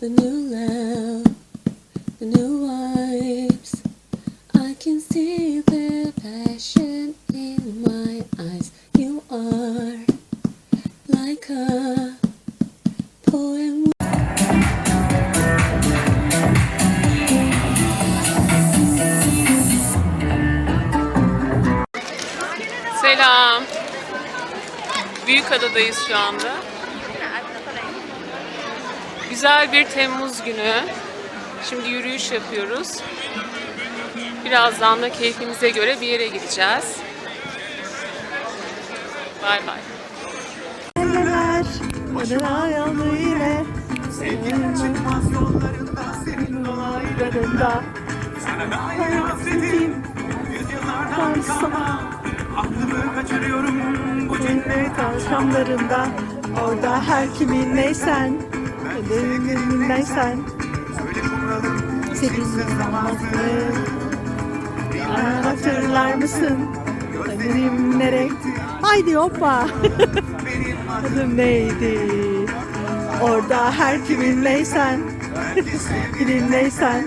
the new love, the new vibes. I can see the passion in my eyes. You are like a poem. Selam. Büyükada'dayız şu anda. Güzel bir Temmuz günü. Şimdi yürüyüş yapıyoruz. Birazdan da keyfimize göre bir yere gideceğiz. Bay bay. Yandı yine Çıkmaz yollarında senin Yüzyıllardan Aklımı kaçırıyorum bu cennet akşamlarında Orada her kimin neysen Kumralım Senin zamanı Hatırlar mısın? Gözlerim nereye? Haydi hoppa. Adım neydi? Orada her kimin neysen Kimin neysen